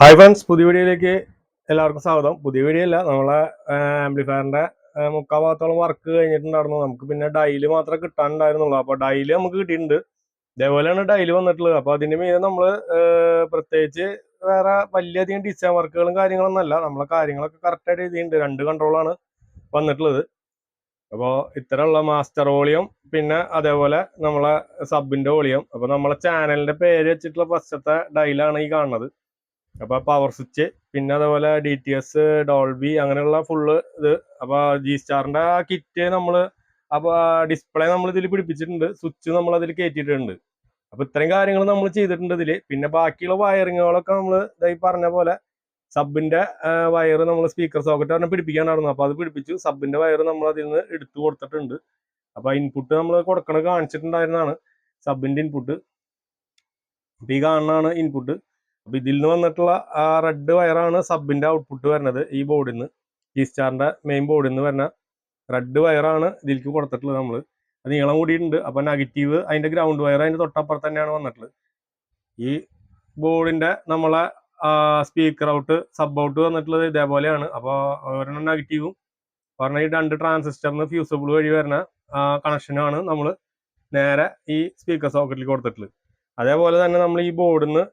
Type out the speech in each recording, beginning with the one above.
Hi friends പുതിയ വീഡിയോയിലേക്ക് എല്ലാവർക്കും സ്വാഗതം. പുതിയ വീഡിയോ അല്ല നമ്മളെ ആംപ്ലിഫയറിന്റെ മുക്കാൽ ഭാഗത്തോളം വർക്ക് കഴിഞ്ഞിട്ടുണ്ടായിരുന്നു. നമുക്ക് പിന്നെ ഡൈൽ മാത്രമേ കിട്ടാനുണ്ടായിരുന്നുള്ളൂ. അപ്പോൾ ഡൈൽ നമുക്ക് കിട്ടിയിട്ടുണ്ട്. ഇതേപോലെയാണ് ഡൈൽ വന്നിട്ടുള്ളത്. അപ്പോൾ അതിന്റെ മീതെ നമ്മൾ പ്രത്യേകിച്ച് വേറെ വലിയധികം ഡിസൈൻ വർക്കുകളും കാര്യങ്ങളും ഒന്നല്ല നമ്മളെ കാര്യങ്ങളൊക്കെ കറക്റ്റായിട്ട് എഴുതിയിട്ടുണ്ട്. രണ്ട് കൺട്രോളാണ് വന്നിട്ടുള്ളത്. അപ്പോൾ ഇത്തരമുള്ള മാസ്റ്റർ വോളിയം പിന്നെ അതേപോലെ നമ്മളെ സബിന്റെ വോളിയം. അപ്പോൾ നമ്മളെ ചാനലിന്റെ പേര് വെച്ചിട്ടുള്ള ഫസ്റ്റത്തെ ഡൈലാണ് ഈ കാണുന്നത്. അപ്പൊ പവർ സ്വിച്ച് പിന്നെ അതേപോലെ ഡി ടി എസ് ഡോൾബി അങ്ങനെയുള്ള ഫുള്ള് ഇത്. അപ്പൊ ജി സ്റ്റാറിന്റെ ആ കിറ്റ് നമ്മൾ അപ്പൊ ഡിസ്പ്ലേ നമ്മൾ ഇതിൽ പിടിപ്പിച്ചിട്ടുണ്ട്. സ്വിച്ച് നമ്മൾ അതിൽ കയറ്റിയിട്ടുണ്ട് അപ്പൊ ഇത്രയും കാര്യങ്ങൾ നമ്മൾ ചെയ്തിട്ടുണ്ട് ഇതിൽ. പിന്നെ ബാക്കിയുള്ള വയറിങ്ങുകളൊക്കെ നമ്മൾ ഇതായി പറഞ്ഞ പോലെ സബിന്റെ വയർ നമ്മൾ സ്പീക്കർ സോക്കറ്റ് പറഞ്ഞാൽ പിടിപ്പിക്കാനായിരുന്നു. അപ്പൊ അത് പിടിപ്പിച്ചു. സബിന്റെ വയർ നമ്മൾ അതിൽ നിന്ന് എടുത്തു കൊടുത്തിട്ടുണ്ട്. അപ്പൊ ഇൻപുട്ട് നമ്മൾ കൊടുക്കണ കാണിച്ചിട്ടുണ്ടായിരുന്നതാണ് സബിന്റെ ഇൻപുട്ട് അപ്പൊ ഈ കാണുന്നതാണ് ഇൻപുട്ട് അപ്പൊ ഇതിൽ നിന്ന് വന്നിട്ടുള്ള ആ റെഡ് വയറാണ് സബിന്റെ ഔട്ട്പുട്ട് വരുന്നത് ഈ ബോർഡിൽ നിന്ന് ഈ സ്റ്റാറിന്റെ മെയിൻ ബോർഡിൽ നിന്ന് വരുന്ന റെഡ് വയറാണ് ഇതിലേക്ക് കൊടുത്തിട്ടുള്ളത് നമ്മൾ അത് നീളം കൂടിയിട്ടുണ്ട്. അപ്പൊ നെഗറ്റീവ് അതിന്റെ ഗ്രൗണ്ട് വയർ അതിന്റെ തൊട്ടപ്പുറത്ത് തന്നെയാണ് വന്നിട്ടുള്ളത്. ഈ ബോർഡിന്റെ നമ്മളെ സ്പീക്കർ ഔട്ട് സബ് ഔട്ട് വന്നിട്ടുള്ളത് ഇതേപോലെയാണ്. അപ്പൊ ഒരെണ്ണം നെഗറ്റീവും പറഞ്ഞ ഈ രണ്ട് ട്രാൻസിസ്റ്ററിന് ഫ്യൂസബിൾ വഴി വരുന്ന കണക്ഷനാണ് നമ്മൾ നേരെ ഈ സ്പീക്കർ സോക്കറ്റിൽ കൊടുത്തിട്ടുള്ളത്. അതേപോലെ തന്നെ നമ്മൾ ഈ ബോർഡിൽ നിന്ന്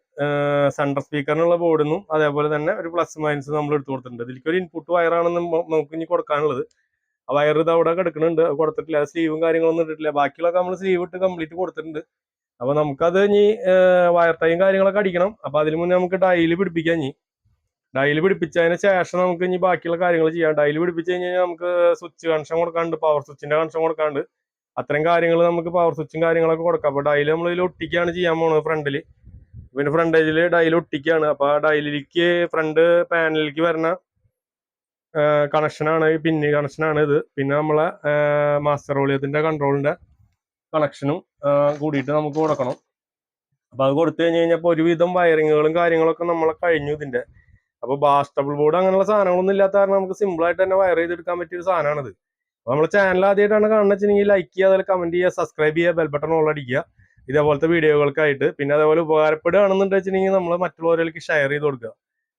സെൻട്രൽ സ്പീക്കറിനുള്ള ബോർഡിൽ നിന്നും അതേപോലെ തന്നെ ഒരു പ്ലസ് മൈനസ് നമ്മൾ എടുത്തു കൊടുത്തിട്ടുണ്ട്. ഇതിലേക്ക് ഒരു ഇൻപുട്ട് വയറാണെന്ന് നമുക്ക് ഇനി കൊടുക്കാനുള്ളത്. ആ വയർ ഇത് അവിടെ കിടക്കുന്നുണ്ട്. കൊടുത്തിട്ടില്ല. സ്ലീവും കാര്യങ്ങളൊന്നും ഇട്ടിട്ടില്ല. ബാക്കിയുള്ളതൊക്കെ നമ്മൾ സ്ലീവ് ഇട്ട് കംപ്ലീറ്റ് കൊടുത്തിട്ടുണ്ട്. അപ്പൊ നമുക്കത് ഇനി വയർ ടൈം കാര്യങ്ങളൊക്കെ അടിക്കണം. അപ്പൊ അതിന് മുന്നേ നമുക്ക് ഡൈൽ പിടിപ്പിക്കാം ഇനി. ഡൈൽ പിടിപ്പിച്ചതിന് ശേഷം നമുക്ക് ഇനി ബാക്കിയുള്ള കാര്യങ്ങൾ ചെയ്യാം. ഡൈൽ പിടിപ്പിച്ച് കഴിഞ്ഞാൽ നമുക്ക് സ്വിച്ച് കണക്ഷൻ കൊടുക്കാണ്ട് പവർ സ്വിച്ചിന്റെ കണക്ഷൻ കൊടുക്കാണ്ട് അത്രയും കാര്യങ്ങൾ നമുക്ക് പവർ സ്വിച്ചും കാര്യങ്ങളൊക്കെ കൊടുക്കാം. അപ്പൊ ഡൈൽ നമ്മൾ ഇതിൽ ഒട്ടിക്കാണ് ചെയ്യാൻ പോണത് ഫ്രണ്ടിൽ പിന്നെ ഫ്രണ്ട് ഏജിൽ ഡയൽ ഒട്ടിക്കാണ്. അപ്പൊ ആ ഡയലിലേക്ക് ഫ്രണ്ട് പാനലിലേക്ക് വരുന്ന കണക്ഷനാണ് പിന്നി കണക്ഷനാണ് ഇത്. പിന്നെ നമ്മളെ മാസ്റ്റർ വോളിയത്തിന്റെ കൺട്രോളിന്റെ കണക്ഷനും കൂടിയിട്ട് നമുക്ക് കൊടുക്കണം. അപ്പൊ അത് കൊടുത്തു കഴിഞ്ഞ് കഴിഞ്ഞപ്പോൾ ഒരുവിധം വയറിങ്ങുകളും കാര്യങ്ങളൊക്കെ നമ്മളെ കഴിഞ്ഞു ഇതിന്റെ. അപ്പൊ ബാസ്റ്റബിൾ ബോർഡ് അങ്ങനെയുള്ള സാധനങ്ങളൊന്നും ഇല്ലാത്ത കാരണം നമുക്ക് സിമ്പിൾ ആയിട്ട് തന്നെ വയർ ചെയ്തെടുക്കാൻ പറ്റിയ ഒരു സാധനമാണിത്. അപ്പൊ നമ്മുടെ ചാനൽ ആദ്യമായിട്ടാണ് കാണുന്നത് വെച്ചിട്ടുണ്ടെങ്കിൽ ലൈക്ക് ചെയ്യുക അതുപോലെ കമന്റ് ചെയ്യുക സബ്സ്ക്രൈബ് ചെയ്യുക ബെൽ ബട്ടൺ ഓൾ അടിക്കുക. ഇതേപോലത്തെ വീഡിയോകൾക്കായിട്ട്. പിന്നെ അതേപോലെ ഉപകാരപ്പെടുകയാണെന്നുണ്ട് നമ്മൾ മറ്റുള്ളവരിലേക്ക് ഷെയർ ചെയ്ത് കൊടുക്കുക.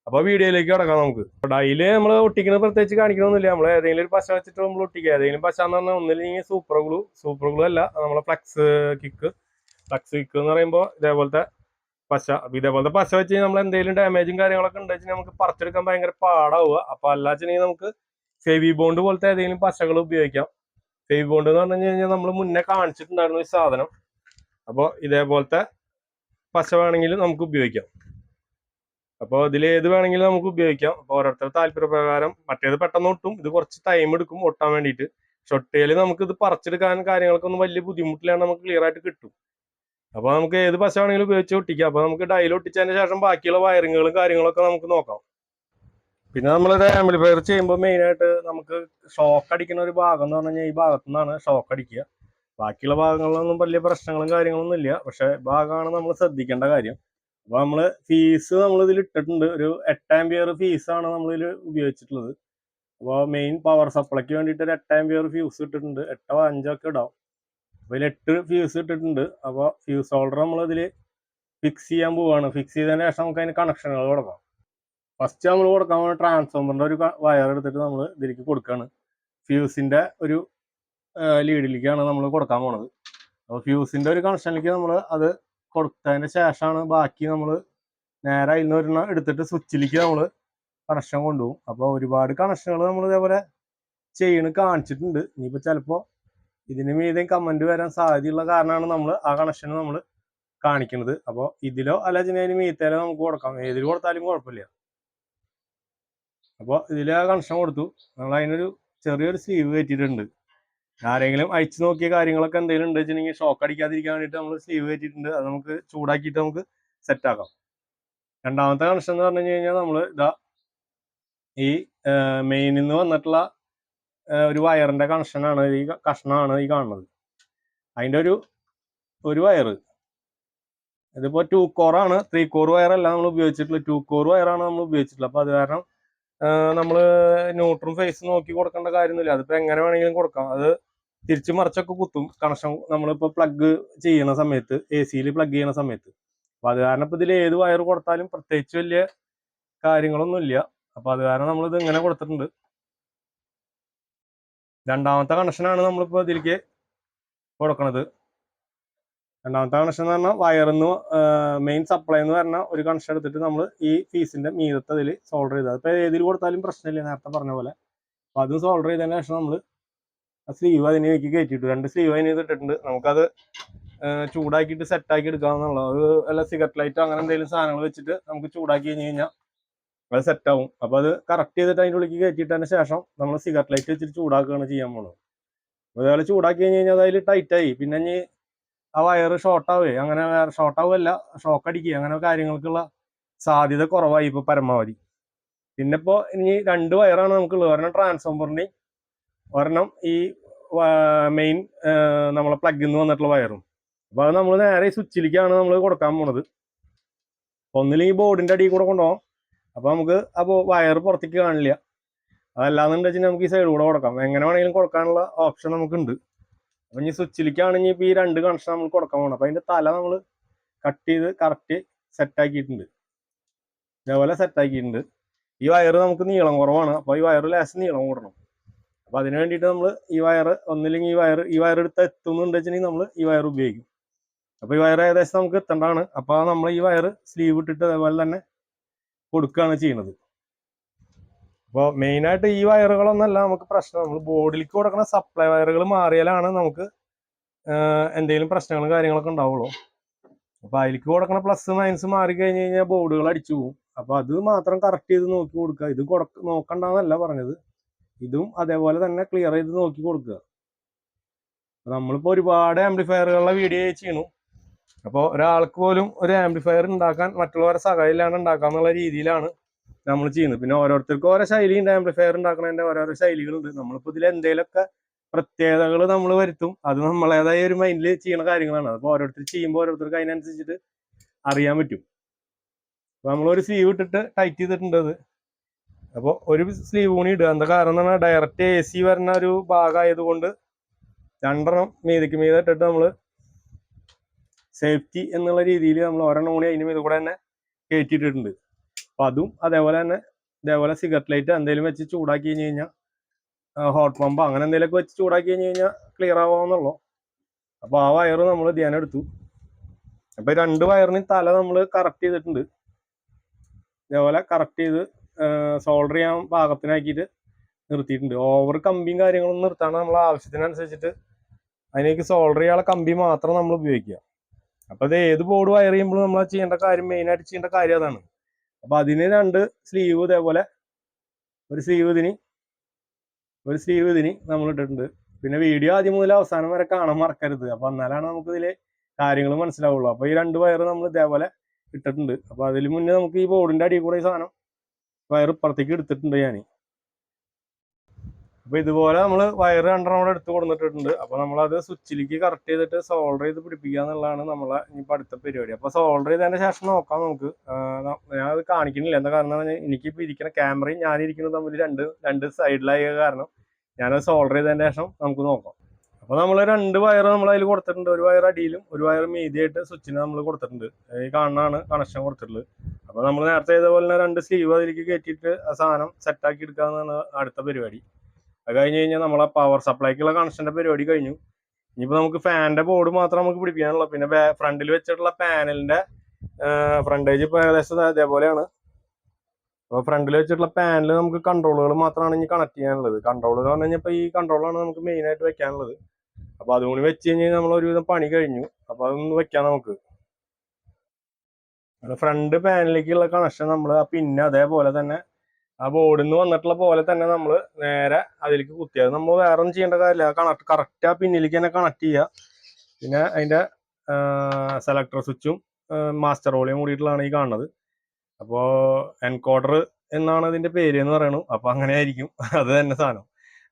അപ്പൊ വീഡിയോയിലേക്ക് കിടക്കാം നമുക്ക്. ഡൈലി നമ്മൾ ഒട്ടിക്കുന്നത് പ്രത്യേകിച്ച് കാണിക്കണമെന്നില്ല നമ്മൾ ഏതെങ്കിലും ഒരു പശ വെച്ചിട്ട് നമ്മൾ ഒട്ടിക്കുക. ഏതെങ്കിലും പശ എന്ന് പറഞ്ഞാൽ ഒന്നില്ലെങ്കിൽ സൂപ്പർ ഗ്ലൂ സൂപ്പർ ഗ്ലൂ അല്ല. നമ്മളെ ഫ്ലക്സ് കിക്ക് ഫ്ലക്സ് കിക്ക് എന്ന് പറയുമ്പോൾ ഇതേപോലത്തെ പശ. അപ്പൊ ഇതേപോലത്തെ പശ വെച്ച് നമ്മൾ എന്തെങ്കിലും ഡാമേജും കാര്യങ്ങളൊക്കെ ഉണ്ടെങ്കിൽ നമുക്ക് പറിച്ചെടുക്കാൻ ഭയങ്കര പാടാവുക. അപ്പൊ അല്ലാച്ചിട്ടുണ്ടെങ്കിൽ നമുക്ക് ഫെവി ബോണ്ട് പോലത്തെ ഏതെങ്കിലും പശകൾ ഉപയോഗിക്കാം. ഫെവി ബോണ്ട് എന്ന് പറഞ്ഞു കഴിഞ്ഞാൽ നമ്മൾ മുന്നേ കാണിച്ചിട്ടുണ്ടായിരുന്ന ഒരു സാധനം. അപ്പോൾ ഇതേപോലത്തെ പശ വേണമെങ്കിൽ നമുക്ക് ഉപയോഗിക്കാം. അപ്പോൾ ഇതിൽ ഏത് വേണമെങ്കിലും നമുക്ക് ഉപയോഗിക്കാം. അപ്പോൾ ഓരോരുത്തരുടെ താല്പര്യപ്രകാരം മറ്റേത് പെട്ടെന്ന് ഒട്ടും ഇത് കുറച്ച് ടൈം എടുക്കും ഒട്ടാൻ വേണ്ടിയിട്ട്. ഷൊട്ടയിൽ നമുക്ക് ഇത് പറിച്ചെടുക്കാൻ കാര്യങ്ങൾക്കൊന്നും വലിയ ബുദ്ധിമുട്ടില്ലാണ്ട് നമുക്ക് ക്ലിയർ ആയിട്ട് കിട്ടും. അപ്പോൾ നമുക്ക് ഏത് പശ വേണമെങ്കിലും ഉപയോഗിച്ച് ഒട്ടിക്കാം. അപ്പോൾ നമുക്ക് ഡയൽ ഒട്ടിച്ചതിന് ശേഷം ബാക്കിയുള്ള വയറിങ്ങുകളും കാര്യങ്ങളൊക്കെ നമുക്ക് നോക്കാം. പിന്നെ നമ്മളൊരു ആംപ്ലിഫയർ ചെയ്യുമ്പോൾ മെയിനായിട്ട് നമുക്ക് ഷോക്ക് അടിക്കുന്ന ഒരു ഭാഗം എന്ന് പറഞ്ഞാൽ ഈ ഭാഗത്തു നിന്നാണ് ഷോക്ക് അടിക്കുക. ബാക്കിയുള്ള ഭാഗങ്ങളിലൊന്നും വലിയ പ്രശ്നങ്ങളും കാര്യങ്ങളൊന്നും ഇല്ല. പക്ഷെ ഭാഗമാണ് നമ്മൾ ശ്രദ്ധിക്കേണ്ട കാര്യം. അപ്പൊ നമ്മൾ ഫീസ് നമ്മൾ ഇതിൽ ഇട്ടിട്ടുണ്ട്. ഒരു എട്ടാംബിയർ ഫീസാണ് നമ്മൾ ഇതിൽ ഉപയോഗിച്ചിട്ടുള്ളത്. അപ്പോൾ മെയിൻ പവർ സപ്ലൈക്ക് വേണ്ടിയിട്ട് ഒരു എട്ടാംബിയർ ഫ്യൂസ് ഇട്ടിട്ടുണ്ട്. എട്ടോ അഞ്ചോ ഒക്കെ ഇടാം. അപ്പോൾ ഇതിൽ എട്ട് ഫ്യൂസ് ഇട്ടിട്ടുണ്ട്. അപ്പോൾ ഫ്യൂസ് ഹോൾഡർ നമ്മൾ ഇതിൽ ഫിക്സ് ചെയ്യാൻ പോവാണ്. ഫിക്സ് ചെയ്തതിന് ശേഷം നമുക്ക് അതിന് കണക്ഷനുകൾ കൊടുക്കാം. ഫസ്റ്റ് നമ്മൾ കൊടുക്കാൻ പോകുന്ന ട്രാൻസ്ഫോമറിന്റെ ഒരു വയർ എടുത്തിട്ട് നമ്മൾ ഇതിലേക്ക് കൊടുക്കുകയാണ് ഫ്യൂസിന്റെ ഒരു ലീഡിലേക്കാണ് നമ്മൾ കൊടുക്കാൻ പോണത്. അപ്പോൾ ഫ്യൂസിന്റെ ഒരു കണക്ഷനിലേക്ക് നമ്മൾ അത് കൊടുത്തതിന് ശേഷമാണ് ബാക്കി നമ്മൾ നേരെ അതിൽ നിന്ന് ഒരെണ്ണം എടുത്തിട്ട് സ്വിച്ചിലേക്ക് നമ്മൾ കണക്ഷൻ കൊണ്ടുപോകും. അപ്പോൾ ഒരുപാട് കണക്ഷനുകൾ നമ്മൾ ഇതേപോലെ ചെയ്യണ് കാണിച്ചിട്ടുണ്ട്. ഇനിയിപ്പോൾ ചിലപ്പോൾ ഇതിന് മീതെയും കമന്റ് വരാൻ സാധ്യതയുള്ള കാരണമാണ് നമ്മൾ ആ കണക്ഷൻ നമ്മൾ കാണിക്കുന്നത് അപ്പോൾ ഇതിലോ അല്ല മീത്തേലോ നമുക്ക് കൊടുക്കാം. ഏതിൽ കൊടുത്താലും കുഴപ്പമില്ല. അപ്പോൾ ഇതിൽ ആ കണക്ഷൻ കൊടുത്തു. നമ്മൾ അതിനൊരു ചെറിയൊരു സ്ലീവ് കയറ്റിയിട്ടുണ്ട്. ആരെങ്കിലും അയച്ചു നോക്കിയ കാര്യങ്ങളൊക്കെ എന്തെങ്കിലും ഉണ്ട് വെച്ചിട്ടുണ്ടെങ്കിൽ ഷോക്ക് അടിക്കാതിരിക്കാൻ വേണ്ടിയിട്ട് നമ്മൾ സ്ലീവ് വെച്ചിട്ടുണ്ട് അത് നമുക്ക് ചൂടാക്കിയിട്ട് നമുക്ക് സെറ്റ് ആക്കാം. രണ്ടാമത്തെ കണക്ഷൻ എന്ന് പറഞ്ഞു കഴിഞ്ഞാൽ നമ്മൾ ഇതാ ഈ മെയിനിൽ നിന്ന് വന്നിട്ടുള്ള ഒരു വയറിന്റെ കണക്ഷനാണ് ഈ കഷ്ണമാണ് ഈ കാണുന്നത്. അതിന്റെ ഒരു ഒരു വയറ് ഇതിപ്പോ ടു കോറാണ് ത്രീ കോർ വയർ അല്ല നമ്മൾ ഉപയോഗിച്ചിട്ടുള്ളത്. ടു കോർ വയറാണ് നമ്മൾ ഉപയോഗിച്ചിട്ടുള്ളത്. അപ്പോൾ അത് കാരണം നമ്മൾ ന്യൂട്രും ഫേസ് നോക്കി കൊടുക്കേണ്ട കാര്യമൊന്നുമില്ല. അതിപ്പോ എങ്ങനെ വേണമെങ്കിലും കൊടുക്കാം. അത് തിരിച്ചു മറിച്ചൊക്കെ കുത്തും. കണക്ഷൻ നമ്മളിപ്പോ പ്ലഗ് ചെയ്യുന്ന സമയത്ത് എ സിയിൽ പ്ലഗ് ചെയ്യുന്ന സമയത്ത്. അപ്പൊ അത് കാരണം ഇപ്പൊ ഇതിൽ ഏത് വയർ കൊടുത്താലും പ്രത്യേകിച്ച് വലിയ കാര്യങ്ങളൊന്നും ഇല്ല. അപ്പൊ അത് കാരണം നമ്മൾ ഇത് ഇങ്ങനെ കൊടുത്തിട്ടുണ്ട്. രണ്ടാമത്തെ കണക്ഷനാണ് നമ്മളിപ്പോ ഇതിലേക്ക് കൊടുക്കണത്. രണ്ടാമത്തെ കണക്ഷൻ എന്ന് പറഞ്ഞാൽ വയറിന്ന് മെയിൻ സപ്ലൈ എന്ന് പറഞ്ഞ ഒരു കണക്ഷൻ എടുത്തിട്ട് നമ്മൾ ഈ ഫീസിന്റെ മീതത്തെ ഇതിൽ സോൾഡർ ചെയ്തത് അപ്പോൾ ഏതിൽ കൊടുത്താലും പ്രശ്നമില്ല നേരത്തെ പറഞ്ഞ പോലെ. അപ്പൊ അതും സോൾഡർ ചെയ്തതിന് ശേഷം നമ്മൾ സ്ലീവ് അതിനേക്ക് കയറ്റിയിട്ടു. രണ്ട് സ്ലീവ് അതിന് ഇട്ടിട്ടുണ്ട്. നമുക്കത് ചൂടാക്കിയിട്ട് സെറ്റാക്കി ആക്കി ഒരു അത് വല്ല സിഗരറ്റ് ലൈറ്റോ അങ്ങനെ എന്തെങ്കിലും സാധനങ്ങൾ വെച്ചിട്ട് നമുക്ക് ചൂടാക്കി കഴിഞ്ഞ് കഴിഞ്ഞാൽ അത് സെറ്റാവും ആവും. അപ്പൊ അത് കറക്റ്റ് ചെയ്തിട്ട് അതിന്റെ ഉള്ളിലേക്ക് കയറ്റിയിട്ടതിന് ശേഷം നമ്മൾ സിഗരറ്റ് ലൈറ്റ് വെച്ചിട്ട് ചൂടാക്കുകയാണ് ചെയ്യാൻ പോണത്. അതേപോലെ ചൂടാക്കി കഴിഞ്ഞ് കഴിഞ്ഞാൽ അതിൽ ടൈറ്റായി പിന്നെ ഇനി ആ വയറ് ഷോർട്ടാവേ അങ്ങനെ വേറെ ഷോർട്ടാവുമല്ല ഷോക്ക് അടിക്കുക അങ്ങനെ കാര്യങ്ങൾക്കുള്ള സാധ്യത കുറവായി ഇപ്പോൾ പരമാവധി. പിന്നെ ഇപ്പോൾ ഇനി രണ്ട് വയറാണ് നമുക്കുള്ളത്. കാരണം ട്രാൻസ്ഫോമറിന്റെ ഒരെണ്ണം ഈ മെയിൻ നമ്മളെ പ്ലഗിൽ നിന്ന് വന്നിട്ടുള്ള വയറും അപ്പൊ അത് നമ്മൾ നേരെ സ്വിച്ചിലേക്കാണ് നമ്മൾ കൊടുക്കാൻ പോണത്. ഒന്നിലും ഈ ബോർഡിന്റെ അടിയിൽ കൂടെ കൊണ്ടുപോകാം അപ്പൊ നമുക്ക് അപ്പോ വയർ പുറത്തേക്ക് കാണില്ല. അതല്ലാന്നുണ്ടെങ്കിൽ നമുക്ക് ഈ സൈഡ് കൂടെ കൊടുക്കാം. എങ്ങനെ വേണമെങ്കിലും കൊടുക്കാനുള്ള ഓപ്ഷൻ നമുക്കുണ്ട്. അപ്പൊ ഇനി സ്വിച്ചിലേക്കാണെങ്കിൽ ഇപ്പൊ ഈ രണ്ട് കണക്ഷൻ നമ്മൾ കൊടുക്കാൻ പോകണം അപ്പൊ അതിന്റെ തല നമ്മൾ കട്ട് ചെയ്ത് കറക്റ്റ് സെറ്റ് ആക്കിയിട്ടുണ്ട്. ഇതേപോലെ സെറ്റ് ആക്കിയിട്ടുണ്ട്. ഈ വയറ് നമുക്ക് നീളം കുറവാണ്. അപ്പൊ ഈ വയറ് ലേശം നീളം കൂടണം. അപ്പൊ അതിന് വേണ്ടിയിട്ട് നമ്മൾ ഈ വയർ ഒന്നില്ലെങ്കിൽ ഈ വയർ ഈ വയർ എടുത്ത് വെച്ചിട്ടുണ്ടെങ്കിൽ നമ്മൾ ഈ വയർ ഉപയോഗിക്കും. അപ്പോൾ ഈ വയർ ഏകദേശം നമുക്ക് എത്തേണ്ടതാണ്. അപ്പൊ നമ്മൾ ഈ വയർ സ്ലീവ് ഇട്ടിട്ട് അതേപോലെ തന്നെ കൊടുക്കുകയാണ് ചെയ്യുന്നത്. അപ്പോൾ മെയിനായിട്ട് ഈ വയറുകളൊന്നല്ല നമുക്ക് പ്രശ്നം. നമ്മൾ ബോർഡിലേക്ക് കൊടുക്കുന്ന സപ്ലൈ വയറുകൾ മാറിയാലാണ് നമുക്ക് എന്തെങ്കിലും പ്രശ്നങ്ങളും കാര്യങ്ങളൊക്കെ ഉണ്ടാവുള്ളൂ. അപ്പോൾ അതിലേക്ക് കൊടുക്കുന്ന പ്ലസ് മൈനസ് മാറി കഴിഞ്ഞ് കഴിഞ്ഞാൽ ബോർഡുകൾ അടിച്ചു പോകും അപ്പൊ അത് മാത്രം കറക്റ്റ് ചെയ്ത് നോക്കി കൊടുക്കുക. ഇത് കൊടുക്ക നോക്കണ്ടെന്നല്ല പറഞ്ഞത്. ഇതും അതേപോലെ തന്നെ ക്ലിയർ ചെയ്ത് നോക്കി കൊടുക്കുക. നമ്മളിപ്പോ ഒരുപാട് ആംപ്ലിഫയറുകളുടെ വീഡിയോ ചെയ്യണു. അപ്പോൾ ഒരാൾക്ക് പോലും ഒരു ആംപ്ലിഫയർ ഉണ്ടാക്കാൻ മറ്റുള്ളവരെ സഹായില്ലാണ്ട് ഉണ്ടാക്കാന്നുള്ള രീതിയിലാണ് നമ്മൾ ചെയ്യുന്നത്. പിന്നെ ഓരോരുത്തർക്കും ഓരോ ശൈലിയുണ്ട് ആംപ്ലിഫയർ ഉണ്ടാക്കുന്നതിന്റെ ഓരോരോ ശൈലികളുണ്ട്. നമ്മളിപ്പോ ഇതിൽ എന്തെങ്കിലുമൊക്കെ പ്രത്യേകതകൾ നമ്മൾ വരുത്തും. അത് നമ്മളേതായ ഒരു മൈൻഡിൽ ചെയ്യുന്ന കാര്യങ്ങളാണ്. അപ്പോൾ ഓരോരുത്തർ ചെയ്യുമ്പോൾ ഓരോരുത്തർക്ക് അതിനനുസരിച്ചിട്ട് അറിയാൻ പറ്റും. അപ്പൊ നമ്മളൊരു സീവ് ഇട്ടിട്ട് ടൈറ്റ് ചെയ്തിട്ടുണ്ട് അപ്പോൾ ഒരു സ്ലീവ് കൂടി ഇടുക. എന്താ കാരണം എന്ന് പറഞ്ഞാൽ ഡയറക്റ്റ് എ സി വരുന്ന ഒരു ഭാഗമായതുകൊണ്ട് രണ്ടെണ്ണം മീതിക്ക് മീതെ ഇട്ടിട്ട് നമ്മൾ സേഫ്റ്റി എന്നുള്ള രീതിയിൽ നമ്മൾ ഒരെണ്ണം കൂടി അതിന് മീത് കൂടെ തന്നെ കയറ്റിയിട്ടിട്ടുണ്ട് അപ്പൊ അതും അതേപോലെ തന്നെ ഇതേപോലെ സിഗരറ്റ് ലൈറ്റ് എന്തെങ്കിലും വെച്ച് ചൂടാക്കി കഴിഞ്ഞ് കഴിഞ്ഞാൽ ഹോട്ട് പമ്പ് അങ്ങനെ എന്തെങ്കിലുമൊക്കെ വെച്ച് ചൂടാക്കി കഴിഞ്ഞ് കഴിഞ്ഞാൽ ക്ലിയർ ആവാമെന്നുള്ളൂ അപ്പോൾ ആ വയറ് നമ്മൾ ധ്യാനം എടുത്തു. അപ്പൊ രണ്ട് വയറിന് തല നമ്മൾ കറക്റ്റ് ചെയ്തിട്ടുണ്ട്. ഇതേപോലെ കറക്റ്റ് ചെയ്ത് സോൾഡർ ചെയ്യാൻ പാകത്തിനാക്കിയിട്ട് നിർത്തിയിട്ടുണ്ട്. ഓവർ കമ്പിയും കാര്യങ്ങളൊന്നും നിർത്താണ്ട് നമ്മൾ ആവശ്യത്തിനനുസരിച്ചിട്ട് അതിനേക്ക് സോൾഡർ ചെയ്യാനുള്ള കമ്പി മാത്രം നമ്മൾ ഉപയോഗിക്കുക. അപ്പോൾ അത് ഏത് ബോർഡ് വയർ ചെയ്യുമ്പോഴും നമ്മൾ ചെയ്യേണ്ട കാര്യം മെയിനായിട്ട് ചെയ്യേണ്ട കാര്യം അതാണ്. അപ്പം അതിന് രണ്ട് സ്ലീവ് ഇതേപോലെ ഒരു സ്ലീവ് ഇതിന് ഒരു സ്ലീവ് ഇതിന് നമ്മൾ ഇട്ടിട്ടുണ്ട്. പിന്നെ വീഡിയോ ആദ്യം മുതൽ അവസാനം വരെ കാണാൻ മറക്കരുത്. അപ്പോൾ എന്നാലാണ് ഇതിലെ കാര്യങ്ങൾ മനസ്സിലാവുള്ളൂ. അപ്പോൾ ഈ രണ്ട് വയർ നമ്മൾ ഇതേപോലെ ഇട്ടിട്ടുണ്ട്. അപ്പോൾ അതിൽ മുന്നേ നമുക്ക് ഈ ബോർഡിന്റെ അടിയിൽ കൂടെ ഈ സാധനം വയർ പുറത്തേക്ക് എടുത്തിട്ടുണ്ട് ഞാൻ അപ്പൊ ഇതുപോലെ നമ്മൾ വയർ രണ്ടെണ്ണം കൂടെ എടുത്ത് കൊടുത്തിട്ടുണ്ട്. അപ്പൊ നമ്മളത് സ്വിച്ചിലേക്ക് കറക്റ്റ് ചെയ്തിട്ട് സോൾഡർ ചെയ്ത് പിടിപ്പിക്കുക എന്നുള്ളതാണ് നമ്മളെ ഇനിയിപ്പോ അടുത്ത പരിപാടി. അപ്പൊ സോൾഡർ ചെയ്തതിന് ശേഷം നോക്കാം നമുക്ക്. ഞാൻ അത് കാണിക്കുന്നില്ല. എന്താ കാരണം എനിക്ക് ഇപ്പൊ ഇരിക്കുന്ന ക്യാമറയും ഞാൻ ഇരിക്കുന്നത് തമ്മിൽ രണ്ട് രണ്ട് സൈഡിലായ കാരണം ഞാനത് സോൾഡർ ചെയ്തതിന് ശേഷം നമുക്ക് നോക്കാം. അപ്പൊ നമ്മൾ രണ്ട് വയർ നമ്മൾ അതിൽ കൊടുത്തിട്ടുണ്ട്. ഒരു വയർ അടിയിലും ഒരു വയർ മീതിയായിട്ട് സ്വിച്ചിന് നമ്മൾ കൊടുത്തിട്ടുണ്ട്. ഈ കാണാനാണ് കണക്ഷൻ കൊടുത്തിട്ടുള്ളത്. അപ്പൊ നമ്മൾ നേരത്തെ ചെയ്ത പോലെ തന്നെ രണ്ട് സ്ലീവ് അതിലേക്ക് കയറ്റിയിട്ട് ആ സാധനം സെറ്റ് ആക്കി എടുക്കാന്നാണ് അടുത്ത പരിപാടി. അത് കഴിഞ്ഞ് കഴിഞ്ഞാൽ നമ്മളെ പവർ സപ്ലൈക്കുള്ള കണക്ഷന്റെ പരിപാടി കഴിഞ്ഞു. ഇനിയിപ്പോ നമുക്ക് ഫാനിന്റെ ബോർഡ് മാത്രം നമുക്ക് പിടിപ്പിക്കാനുള്ളൂ. പിന്നെ ഫ്രണ്ടിൽ വെച്ചിട്ടുള്ള പാനലിന്റെ ഫ്രണ്ടേജ് ഇപ്പൊ ഏകദേശം അതേപോലെയാണ് അപ്പൊ അപ്പോൾ ഫ്രണ്ടിൽ വെച്ചിട്ടുള്ള പാനൽ നമുക്ക് കൺട്രോളുകൾ മാത്രമാണ് ഇനി കണക്ട് ചെയ്യാനുള്ളത്. കൺട്രോൾ എന്ന് പറഞ്ഞു കഴിഞ്ഞാൽ ഈ കൺട്രോളാണ് നമുക്ക് മെയിൻ ആയിട്ട് വെക്കാനുള്ളത്. അപ്പൊ അതുകൊണ്ട് വെച്ച് കഴിഞ്ഞാൽ നമ്മൾ ഒരുവിധം പണി കഴിഞ്ഞു. അപ്പൊ അതൊന്ന് വെക്കാം നമുക്ക്. ഫ്രണ്ട് പാനലിലേക്കുള്ള കണക്ഷൻ നമ്മൾ ആ പിന്നെ അതേപോലെ തന്നെ ആ ബോർഡിൽ നിന്ന് വന്നിട്ടുള്ള പോലെ തന്നെ നമ്മൾ നേരെ അതിലേക്ക് കുത്തിയത് നമ്മൾ വേറെ ഒന്നും ചെയ്യേണ്ട കാര്യമില്ല. കണക്ട് കറക്റ്റ് ആ പിന്നിലേക്ക് തന്നെ കണക്ട് ചെയ്യുക പിന്നെ അതിന്റെ സെലക്ടർ സ്വിച്ചും മാസ്റ്റർ ഓളിയും കൂടിയിട്ടുള്ളതാണ് ഈ കാണുന്നത്. അപ്പോൾ എൻകോഡർ എന്നാണ് അതിന്റെ പേര് എന്ന് പറയുന്നത് അപ്പൊ അങ്ങനെ ആയിരിക്കും. അത് തന്നെ സാധനം.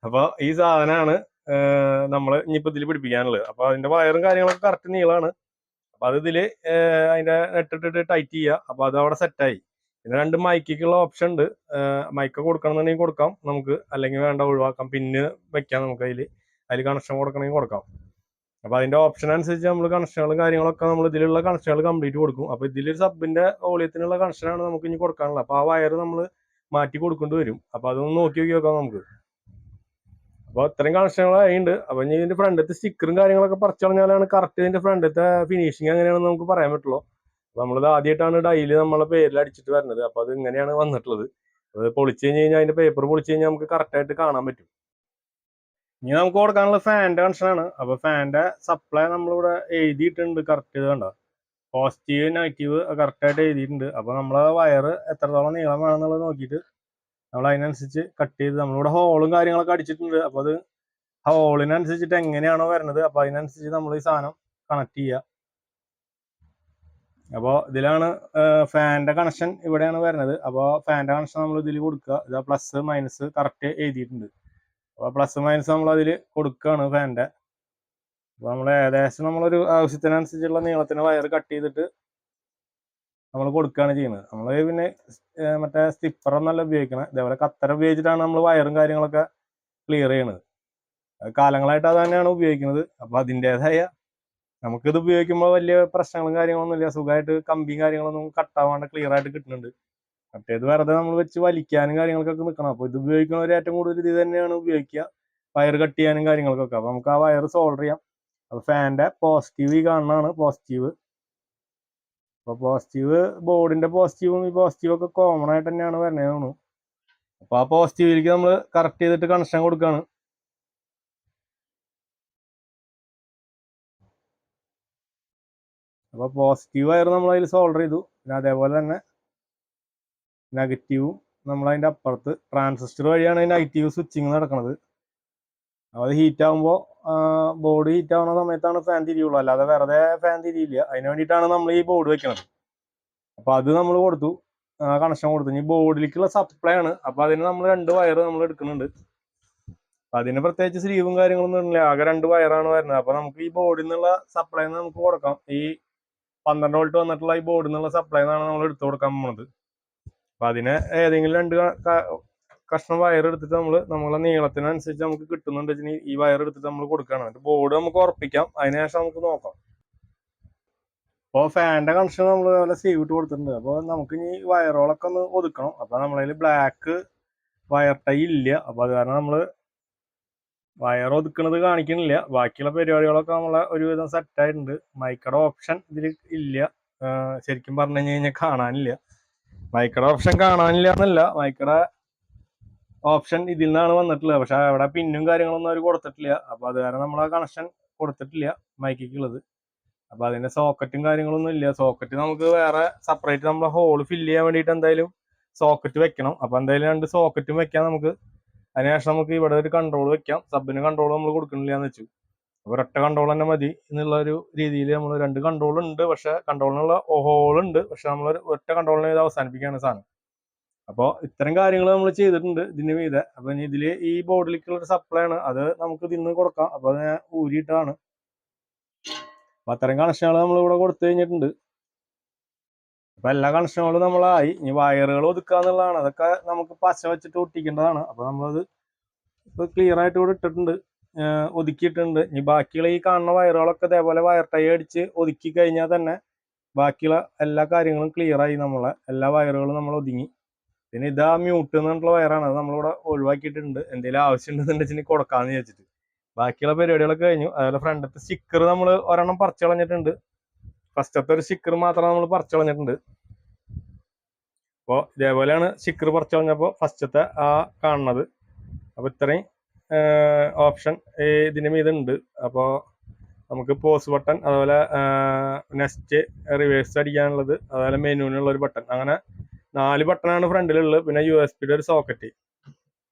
അപ്പോൾ ഈ സാധനമാണ് നമ്മൾ ഇനിയിപ്പോ ഇതിൽ പിടിപ്പിക്കാനുള്ളത്. അപ്പൊ അതിന്റെ വയറും കാര്യങ്ങളൊക്കെ കറക്റ്റ് നീളമാണ് അപ്പൊ അത് ഇതിൽ അതിന്റെ നെട്ടിട്ടിട്ട് ടൈറ്റ് ചെയ്യുക അപ്പൊ അത് അവിടെ സെറ്റായി പിന്നെ രണ്ട് മൈക്കുള്ള ഓപ്ഷൻ ഉണ്ട്. മൈക്ക് കൊടുക്കണമെന്നുണ്ടെങ്കിൽ കൊടുക്കാം. നമുക്ക് അല്ലെങ്കിൽ വേണ്ട ഒഴിവാക്കാം. പിന്നെ വെക്കാം നമുക്ക് അതിൽ അതിൽ കണക്ഷൻ കൊടുക്കണമെങ്കിൽ കൊടുക്കാം. അപ്പൊ അതിന്റെ ഓപ്ഷൻ അനുസരിച്ച് നമ്മൾ കണക്ഷനുകളും കാര്യങ്ങളൊക്കെ നമ്മൾ ഇതിലുള്ള കണക്ഷനുകൾ കംപ്ലീറ്റ് കൊടുക്കും. അപ്പൊ ഇതിലൊരു സബിന്റെ വോളിയത്തിനുള്ള കണക്ഷനാണ് നമുക്ക് ഇനി കൊടുക്കാനുള്ളത്. അപ്പൊ ആ വയർ നമ്മൾ മാറ്റി കൊടുക്കേണ്ടി വരും. അപ്പൊ അതൊന്ന് നോക്കി നോക്കി നോക്കാം നമുക്ക്. അപ്പൊ ഇത്രയും കണക്ഷനുകളായുണ്ട് അപ്പൊ ഇനി ഇതിന്റെ ഫ്രണ്ടത്തെ സ്റ്റിക്കറും കാര്യങ്ങളൊക്കെ പറിച്ചു കളഞ്ഞാലാണ് കറക്റ്റ് ഇതിന്റെ ഫ്രണ്ടത്തെ ഫിനിഷിങ് എങ്ങനെയാണെന്ന് നമുക്ക് പറയാൻ പറ്റുള്ളൂ. നമ്മളത് ആദ്യമായിട്ടാണ് ഡൈലി നമ്മളെ പേരിൽ അടിച്ചിട്ട് വരുന്നത്. അപ്പൊ അത് ഇങ്ങനെയാണ് വന്നിട്ടുള്ളത്. അത് പൊളിച്ചു കഴിഞ്ഞ് കഴിഞ്ഞാൽ അതിന്റെ പേപ്പർ പൊളിച്ചു കഴിഞ്ഞാൽ നമുക്ക് കറക്റ്റ് ആയിട്ട് കാണാൻ പറ്റും. ഇനി നമുക്ക് കൊടുക്കാനുള്ള ഫാനിന്റെ കണക്ഷനാണ് അപ്പൊ ഫാനിന്റെ സപ്ലൈ നമ്മളിവിടെ എഴുതിയിട്ടുണ്ട് കറക്റ്റ് ഇത് വേണ്ട പോസിറ്റീവ് നെഗറ്റീവ് കറക്റ്റ് ആയിട്ട് എഴുതിയിട്ടുണ്ട്. അപ്പൊ നമ്മളെ വയർ എത്രത്തോളം നീളം വേണം എന്നുള്ളത് നോക്കിയിട്ട് നമ്മൾ അതിനനുസരിച്ച് കട്ട് ചെയ്ത് നമ്മളിവിടെ ഹോളും കാര്യങ്ങളൊക്കെ അടിച്ചിട്ടുണ്ട്. അപ്പൊ അത് ഹോളിനനുസരിച്ചിട്ട് എങ്ങനെയാണോ വരുന്നത് അപ്പൊ അതിനനുസരിച്ച് നമ്മൾ ഈ സാധനം കണക്ട് ചെയ്യുക അപ്പോൾ ഇതിലാണ് ഫാന്റെ കണക്ഷൻ ഇവിടെയാണ് വരുന്നത് അപ്പോൾ ഫാന്റെ കണക്ഷൻ നമ്മൾ ഇതിൽ കൊടുക്കുക. ഇതാ പ്ലസ് മൈനസ് കറക്റ്റ് എഴുതിയിട്ടുണ്ട്. അപ്പോൾ പ്ലസ് മൈനസ് നമ്മൾ അതിൽ കൊടുക്കുകയാണ് ഫാന്റെ അപ്പോൾ നമ്മൾ ഏകദേശം നമ്മളൊരു ആവശ്യത്തിനനുസരിച്ചുള്ള നീളത്തിന് വയർ കട്ട് ചെയ്തിട്ട് നമ്മൾ കൊടുക്കുകയാണ് ചെയ്യുന്നത്. നമ്മൾ പിന്നെ മറ്റേ സ്റ്റിപ്പർ എന്നല്ല ഉപയോഗിക്കണം. ഇതേപോലെ കത്തര ഉപയോഗിച്ചിട്ടാണ് നമ്മൾ വയറും കാര്യങ്ങളൊക്കെ ക്ലിയർ ചെയ്യണത്. കാലങ്ങളായിട്ട് അത് തന്നെയാണ് ഉപയോഗിക്കുന്നത്. അപ്പോൾ അതിന്റെതായ നമുക്കിത് ഉപയോഗിക്കുമ്പോൾ വലിയ പ്രശ്നങ്ങളും കാര്യങ്ങളൊന്നും ഇല്ല സുഖമായിട്ട് കമ്പിയും കാര്യങ്ങളൊന്നും കട്ടാവാണ്ട് ക്ലിയർ ആയിട്ട് കിട്ടുന്നുണ്ട്. മറ്റേത് വെറുതെ നമ്മൾ വെച്ച് വലിക്കാനും കാര്യങ്ങൾക്കൊക്കെ നിൽക്കണം. അപ്പോൾ ഇത് ഉപയോഗിക്കുന്നവർ ഏറ്റവും കൂടുതൽ ഇത് തന്നെയാണ് ഉപയോഗിക്കുക. വയർ കട്ട് ചെയ്യാനും കാര്യങ്ങൾക്കൊക്കെ. അപ്പോൾ നമുക്ക് ആ വയർ സോൾഡർ ചെയ്യാം. അപ്പോൾ ഫാനിന്റെ പോസിറ്റീവ് ഈ കാണുന്നതാണ്. പോസിറ്റീവ് അപ്പോൾ പോസിറ്റീവ് ബോർഡിന്റെ പോസിറ്റീവും ഈ പോസിറ്റീവ് ഒക്കെ കോമൺ ആയിട്ട് തന്നെയാണ് വരണേന്ന് തോന്നുന്നു. അപ്പോൾ ആ പോസിറ്റീവിലേക്ക് നമ്മൾ കറക്റ്റ് ചെയ്തിട്ട് കണക്ഷൻ കൊടുക്കുകയാണ് അപ്പോൾ പോസിറ്റീവ് വയർ നമ്മൾ അതിൽ സോൾഡർ ചെയ്തു. പിന്നെ അതേപോലെ തന്നെ നെഗറ്റീവും നമ്മൾ അതിന്റെ അപ്പുറത്ത് ട്രാൻസിസ്റ്റർ വഴിയാണ് നെഗറ്റീവ് സ്വിച്ചിങ് നടക്കുന്നത് അത് ഹീറ്റ് ആകുമ്പോൾ ബോർഡ് ഹീറ്റ് ആവുന്ന സമയത്താണ് ഫാൻ തിരിയുള്ളൂ. അല്ലാതെ വെറുതെ ഫാൻ തിരിയില്ല. അതിന് വേണ്ടിയിട്ടാണ് നമ്മൾ ഈ ബോർഡ് വെക്കുന്നത് അപ്പോൾ അത് നമ്മൾ കൊടുത്തു. കണക്ഷൻ കൊടുത്തു. ഇനി ബോർഡിലേക്കുള്ള സപ്ലൈ ആണ്. അപ്പോൾ അതിന് നമ്മൾ രണ്ട് വയർ നമ്മൾ എടുക്കുന്നുണ്ട്. അതിന് പ്രത്യേകിച്ച് സ്ലീവും കാര്യങ്ങളൊന്നും ഇല്ല ആകെ രണ്ട് വയറാണ് വരുന്നത്. അപ്പോൾ നമുക്ക് ഈ ബോർഡിൽ നിന്നുള്ള സപ്ലൈ നമുക്ക് കൊടുക്കാം. ഈ പന്ത്രണ്ട് വോൾട്ട് വന്നിട്ടുള്ള ഈ ബോർഡിൽ നിന്നുള്ള സപ്ലൈ നമ്മൾ എടുത്തു കൊടുക്കാൻ പോകുന്നത് അപ്പൊ അതിന് ഏതെങ്കിലും രണ്ട് കഷ്ണം വയർ എടുത്തിട്ട് നമ്മൾ നമ്മളെ നീളത്തിനനുസരിച്ച് നമുക്ക് കിട്ടുന്നുണ്ട് വെച്ചാൽ ഈ വയർ എടുത്തിട്ട് നമ്മൾ കൊടുക്കണം. എന്നിട്ട് ബോർഡ് നമുക്ക് ഉറപ്പിക്കാം. അതിനുശേഷം നമുക്ക് നോക്കാം. അപ്പോൾ ഫാനിന്റെ കണക്ഷൻ നമ്മൾ നല്ല സേവ് ഇട്ട് കൊടുത്തിട്ടുണ്ട്. അപ്പോൾ നമുക്ക് ഇനി വയറുകളൊക്കെ ഒന്ന് ഒതുക്കണം. അപ്പോൾ നമ്മളതിൽ ബ്ലാക്ക് വയർ ടൈ ഇല്ല. അപ്പോൾ അത് കാരണം നമ്മൾ വയർ ഒതുക്കണത് കാണിക്കണില്ല. ബാക്കിയുള്ള പരിപാടികളൊക്കെ നമ്മളെ ഒരുവിധം സെറ്റ് ആയിട്ടുണ്ട്. മൈക്കയുടെ ഓപ്ഷൻ ഇതിൽ ഇല്ല. ശരിക്കും പറഞ്ഞു കഴിഞ്ഞ് കഴിഞ്ഞാൽ കാണാനില്ല. മൈക്കട ഓപ്ഷൻ കാണാനില്ല എന്നല്ല. മൈക്കയുടെ ഓപ്ഷൻ ഇതിൽ നിന്നാണ് വന്നിട്ടുള്ളത്. പക്ഷെ അവിടെ പിന്നും കാര്യങ്ങളൊന്നും അവർ കൊടുത്തിട്ടില്ല. അപ്പൊ അത് കാരണം നമ്മൾ ആ കണക്ഷൻ കൊടുത്തിട്ടില്ല മൈക്കുള്ളത് അപ്പൊ അതിന്റെ സോക്കറ്റും കാര്യങ്ങളൊന്നും ഇല്ല. സോക്കറ്റ് നമുക്ക് വേറെ സെപ്പറേറ്റ് നമ്മളെ ഹോൾ ഫില്ല് ചെയ്യാൻ വേണ്ടിയിട്ട് എന്തായാലും സോക്കറ്റ് വെക്കണം. അപ്പൊ എന്തായാലും രണ്ട് സോക്കറ്റും വെക്കാം നമുക്ക്. അതിനുശേഷം നമുക്ക് ഇവിടെ ഒരു കൺട്രോൾ വെക്കാം. സബിന് കൺട്രോൾ നമ്മൾ കൊടുക്കണില്ല എന്ന് വെച്ചു. അപ്പൊ ഒരൊറ്റ കൺട്രോൾ തന്നെ മതി എന്നുള്ള ഒരു രീതിയിൽ നമ്മൾ രണ്ട് കൺട്രോൾ ഉണ്ട്. പക്ഷെ കൺട്രോളിനുള്ള ഹോൾ ഉണ്ട്. പക്ഷെ നമ്മൾ ഒറ്റ കൺട്രോളിനെ ഇത് അവസാനിപ്പിക്കുകയാണ് സാധനം. അപ്പോൾ ഇത്തരം കാര്യങ്ങൾ നമ്മൾ ചെയ്തിട്ടുണ്ട് ഇതിന് മീതെ. അപ്പൊ ഇനി ഇതിൽ ഈ ബോർഡിലേക്കുള്ള ഒരു സപ്ലൈ ആണ്. അത് നമുക്ക് ഇതിന്ന് കൊടുക്കാം. അപ്പൊ അത് ഞാൻ ഊരിയിട്ടാണ് അപ്പൊ അത്തരം കണക്ഷനുകൾ നമ്മൾ ഇവിടെ കൊടുത്തു കഴിഞ്ഞിട്ടുണ്ട്. അപ്പൊ എല്ലാ കണക്ഷനുകളും നമ്മളായി. ഇനി വയറുകൾ ഒതുക്കുക എന്നുള്ളതാണ്. അതൊക്കെ നമുക്ക് പശ വെച്ചിട്ട് ഒട്ടിക്കേണ്ടതാണ്. അപ്പൊ നമ്മളത് ഇപ്പൊ ക്ലിയർ ആയിട്ട് ഇവിടെ ഇട്ടിട്ടുണ്ട്. ഒതുക്കിയിട്ടുണ്ട്. ഇനി ബാക്കിയുള്ള ഈ കാണുന്ന വയറുകളൊക്കെ ഇതേപോലെ വയർ ടൈ അടിച്ച് ഒതുക്കി കഴിഞ്ഞാൽ തന്നെ ബാക്കിയുള്ള എല്ലാ കാര്യങ്ങളും ക്ലിയർ ആയി നമ്മളെ എല്ലാ വയറുകളും നമ്മൾ ഒതുങ്ങി. പിന്നെ ഇതാ മ്യൂട്ട് എന്നുള്ള വയറാണ്. അത് നമ്മളിവിടെ ഒഴിവാക്കിയിട്ടുണ്ട്. എന്തെങ്കിലും ആവശ്യം ഉണ്ടെന്നുണ്ടെങ്കിൽ കൊടുക്കാന്ന് വിചാരിച്ചിട്ട്. ബാക്കിയുള്ള പരിപാടികളൊക്കെ കഴിഞ്ഞു. അതുപോലെ ഫ്രണ്ടത്തെ സ്റ്റിക്കർ നമ്മൾ ഒരെണ്ണം പറിച്ചു കളഞ്ഞിട്ടുണ്ട്. ഫസ്റ്റത്തെ ഒരു സ്റ്റിക്കർ മാത്രം നമ്മൾ പറിച്ചു കളഞ്ഞിട്ടുണ്ട്. അപ്പോൾ ഇതേപോലെയാണ് സ്റ്റിക്കർ പറിച്ചു കളഞ്ഞപ്പോൾ ഫസ്റ്റത്തെ ആ കാണുന്നത്. അപ്പോൾ ഇത്രയും ഓപ്ഷൻ ഇതിന് മീതുണ്ട്. അപ്പോൾ നമുക്ക് പോസ് ബട്ടൺ അതുപോലെ നെക്സ്റ്റ് റിവേഴ്സ് അടിക്കാനുള്ളത് അതുപോലെ മെനുവിനുള്ള ഒരു ബട്ടൺ അങ്ങനെ നാല് ബട്ടണാണ് ഫ്രണ്ടിലുള്ളത് പിന്നെ യു എസ് പിയുടെ ഒരു സോക്കറ്റ്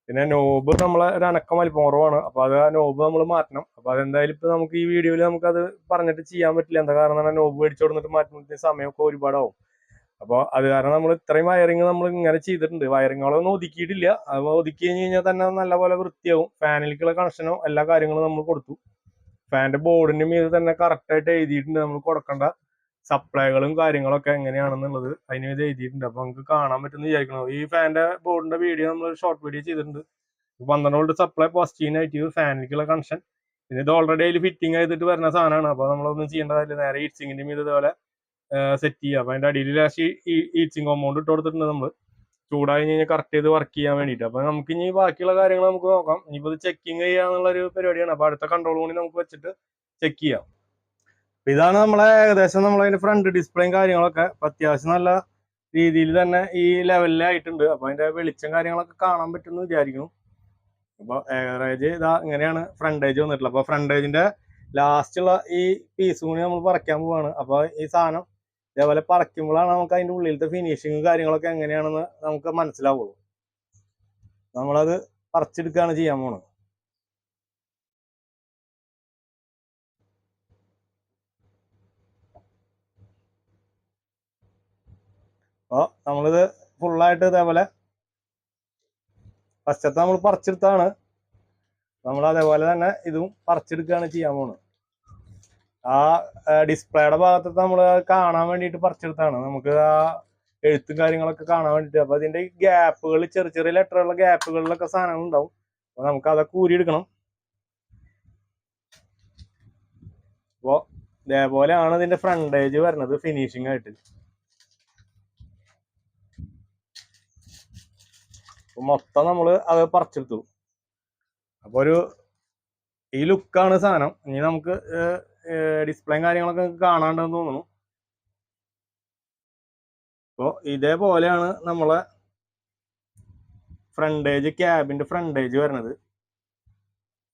പിന്നെ നോബ് നമ്മളെ ഒരു അനക്കം വലിപ്പം കുറവാണ്. അപ്പൊ അത് ആ നോബ് നമ്മൾ മാറ്റണം. അപ്പൊ അതെന്തായാലും ഇപ്പൊ നമുക്ക് ഈ വീഡിയോയിൽ നമുക്ക് അത് പറഞ്ഞിട്ട് ചെയ്യാൻ പറ്റില്ല. എന്താ കാരണം നോബ് മേടിച്ചു കൊടുത്തിട്ട് മാറ്റുന്നതിന് സമയമൊക്കെ ഒരുപാടാവും. അപ്പോൾ അത് കാരണം നമ്മൾ ഇത്രയും വയറിങ് നമ്മൾ ഇങ്ങനെ ചെയ്തിട്ടുണ്ട്. വയറിങ്ങുകളൊന്നും ഒതുക്കിയിട്ടില്ല. അത് ഒതുക്കി കഴിഞ്ഞ് കഴിഞ്ഞാൽ തന്നെ നല്ലപോലെ വൃത്തിയാവും. ഫാനിലേക്കുള്ള കണക്ഷനോ എല്ലാ കാര്യങ്ങളും നമ്മൾ കൊടുത്തു. ഫാനിന്റെ ബോർഡിന്റെ മീത് തന്നെ കറക്റ്റ് ആയിട്ട് എഴുതിയിട്ടുണ്ട്. നമ്മൾ കൊടുക്കേണ്ട. സപ്ലൈകളും കാര്യങ്ങളൊക്കെ എങ്ങനെയാണെന്നുള്ളത് അതിന് ഇത് എഴുതിയിട്ടുണ്ട്. അപ്പൊ നമുക്ക് കാണാൻ പറ്റുമെന്ന് വിചാരിക്കണം ഈ ഫാനിന്റെ ബോർഡിന്റെ വീഡിയോ നമ്മൾ ഷോർട്ട് വീഡിയോ ചെയ്തിട്ടുണ്ട്. പന്ത്രണ്ട് വോൾട്ട് സപ്ലൈ പോസിറ്റീവ് നെഗറ്റീവ് ഫാനിലേക്കുള്ള കണക്ഷൻ പിന്നെ ഇത് ഓൾറെഡി അതിൽ ഫിറ്റിംഗ് ചെയ്തിട്ട് വരുന്ന സാധനമാണ്. അപ്പോൾ നമ്മളൊന്നും ചെയ്യേണ്ടതല്ല നേരെ ഈച്ചിങ്ങിന്റെ മീത് ഇതുപോലെ സെറ്റ് ചെയ്യുക അപ്പോൾ അതിന്റെ അടിയിൽ ലാസ്റ്റ് ഈറ്റ്സിങ് കോമ്പൗണ്ട് ഇട്ട് കൊടുത്തിട്ടുണ്ട് നമ്മൾ ചൂടായി കഴിഞ്ഞാൽ കറക്റ്റ് ചെയ്ത് വർക്ക് ചെയ്യാൻ വേണ്ടിയിട്ട്. അപ്പോൾ നമുക്ക് ഇനി ബാക്കിയുള്ള കാര്യങ്ങൾ നമുക്ക് നോക്കാം. ഇനിയിപ്പോൾ ഇത് ചെക്കിങ് ചെയ്യാന്നുള്ള ഒരു പരിപാടിയാണ്. അപ്പോൾ അടുത്ത കൺട്രോൾ കൂടി നമുക്ക് വെച്ചിട്ട് ചെക്ക് ചെയ്യാം. ഇതാണ് നമ്മളെ ഏകദേശം നമ്മളതിന്റെ ഫ്രണ്ട് ഡിസ്പ്ലേയും കാര്യങ്ങളൊക്കെ. അത്യാവശ്യം നല്ല രീതിയിൽ തന്നെ ഈ ലെവലിലായിട്ടുണ്ട് അപ്പൊ അതിന്റെ വെളിച്ചം കാര്യങ്ങളൊക്കെ കാണാൻ പറ്റുമെന്ന് വിചാരിക്കുന്നു. അപ്പൊ ഏവറേജ് ഇതാ ഇങ്ങനെയാണ് ഫ്രണ്ടേജ് വന്നിട്ടുള്ളത്. അപ്പൊ ഫ്രണ്ടേജിന്റെ ലാസ്റ്റുള്ള ഈ പീസ് കൂടി നമ്മൾ പറിക്കാൻ പോവാണ്. അപ്പൊ ഈ സാധനം ഇതേപോലെ പറിക്കുമ്പോഴാണ് നമുക്ക് അതിന്റെ ഉള്ളിലത്തെ ഫിനിഷിങ്ങും കാര്യങ്ങളൊക്കെ എങ്ങനെയാണെന്ന് നമുക്ക് മനസ്സിലാവുള്ളൂ. നമ്മളത് പറിച്ചെടുക്കുകയാണ് ചെയ്യാൻ പോണത്. അപ്പോൾ നമ്മളിത് ഫുള്ളായിട്ട് ഇതേപോലെ ഫസ്റ്റത്തെ നമ്മൾ പറിച്ചെടുത്താണ്. നമ്മൾ അതേപോലെ തന്നെ ഇതും പറിച്ചെടുക്കുകയാണ് ചെയ്യാൻ പോകുന്നത് ആ ഡിസ്പ്ലേയുടെ ഭാഗത്ത് നമ്മൾ കാണാൻ വേണ്ടിയിട്ട് പറിച്ചെടുത്താണ്. നമുക്ക് ആ എഴുത്തും കാര്യങ്ങളൊക്കെ കാണാൻ വേണ്ടിയിട്ട്. അപ്പോൾ അതിന്റെ ഗ്യാപ്പുകൾ ചെറിയ ചെറിയ ലെറ്ററുള്ള ഗ്യാപ്പുകളിലൊക്കെ സാധനങ്ങൾ ഉണ്ടാവും അപ്പോൾ നമുക്ക് അതൊക്കെ ഊരിയെടുക്കണം. അപ്പോ ഇതേപോലെയാണ് ഇതിന്റെ ഫ്രണ്ടേജ് വരുന്നത് ഫിനിഷിംഗ് ആയിട്ട്. മൊത്തം നമ്മൾ അത് പറിച്ചെടുത്തു. അപ്പൊ ഒരു ഈ ലുക്കാണ് സാധനം. ഇനി നമുക്ക് ഡിസ്പ്ലേയും കാര്യങ്ങളൊക്കെ കാണാണ്ടെന്ന് തോന്നുന്നു. അപ്പോൾ ഇതേപോലെയാണ് നമ്മളെ ഫ്രണ്ടേജ് ക്യാബിന്റെ ഫ്രണ്ടേജ് വരുന്നത്.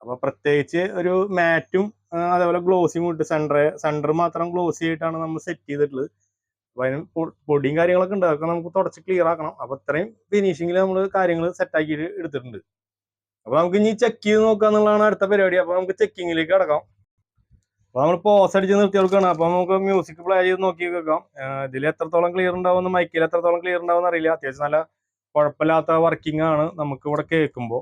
അപ്പൊ പ്രത്യേകിച്ച് ഒരു മാറ്റും അതേപോലെ ഗ്ലോസിയും ഇട്ട് സെന്റർ സെന്റർ മാത്രം ഗ്ലോസി ആയിട്ടാണ് നമ്മൾ സെറ്റ് ചെയ്തിട്ടുള്ളത്. അപ്പൊ അതിന് പൊടിയും കാര്യങ്ങളൊക്കെ ഉണ്ട്. അതൊക്കെ നമുക്ക് തുടച്ച് ക്ലിയർ ആക്കണം. അപ്പൊ ഇത്രയും ഫിനിഷിങ്ങിൽ നമ്മൾ കാര്യങ്ങൾ സെറ്റ് ആക്കിയിട്ട് എടുത്തിട്ടുണ്ട്. അപ്പൊ നമുക്ക് ഇനി ചെക്ക് ചെയ്ത് നോക്കുക എന്നുള്ളതാണ് അടുത്ത പരിപാടി. അപ്പൊ നമുക്ക് ചെക്കിങ്ങിലേക്ക് കിടക്കാം. അപ്പൊ നമ്മൾ പോസ് അടിച്ച് നിർത്തി കൊടുക്കണം അപ്പൊ നമുക്ക് മ്യൂസിക് പ്ലേ ചെയ്ത് നോക്കി വെക്കാം ഇതിൽ എത്രത്തോളം ക്ലിയർ ഉണ്ടാവുമെന്ന് മൈക്കിൽ എത്രത്തോളം ക്ലിയർ ഉണ്ടാവുമെന്ന് അറിയില്ല. അത്യാവശ്യം നല്ല കുഴപ്പമില്ലാത്ത വർക്കിംഗ് ആണ് നമുക്ക് ഇവിടെ കേൾക്കുമ്പോൾ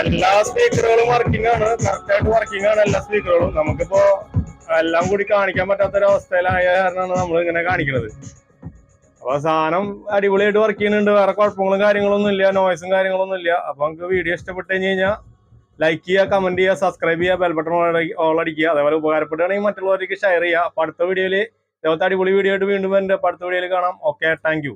എല്ലാ സ്പീക്കറുകളും വർക്കിംഗ് ആണ്. കറക്റ്റ് ആയിട്ട് വർക്കിംഗ് ആണ് എല്ലാ സ്പീക്കറുകളും നമുക്കിപ്പോ എല്ലാം കൂടി കാണിക്കാൻ പറ്റാത്ത ഒരു അവസ്ഥയിലായ കാരണമാണ് നമ്മൾ ഇങ്ങനെ കാണിക്കുന്നത് അപ്പൊ സാധനം അടിപൊളിയായിട്ട് വർക്ക് ചെയ്യുന്നുണ്ട്. വേറെ കുഴപ്പങ്ങളും കാര്യങ്ങളൊന്നും ഇല്ല. നോയ്സും കാര്യങ്ങളൊന്നും ഇല്ല. അപ്പൊ നമുക്ക് വീഡിയോ ഇഷ്ടപ്പെട്ട് കഴിഞ്ഞ് കഴിഞ്ഞാൽ ലൈക്ക് ചെയ്യുക കമന്റ് ചെയ്യുക സബ്സ്ക്രൈബ് ചെയ്യുക ബെൽ ബട്ടൺ ഓൾ അടിക്കുക അതേപോലെ ഉപകാരപ്പെടുകയാണെങ്കിൽ മറ്റുള്ളവർക്ക് ഷെയർ ചെയ്യുക. അപ്പൊ അടുത്ത വീഡിയോയിൽ ഇതേപോലത്തെ അടിപൊളി വീഡിയോ ആയിട്ട് വീണ്ടും എന്റെ അടുത്ത വീഡിയോയിൽ കാണാം. Okay thank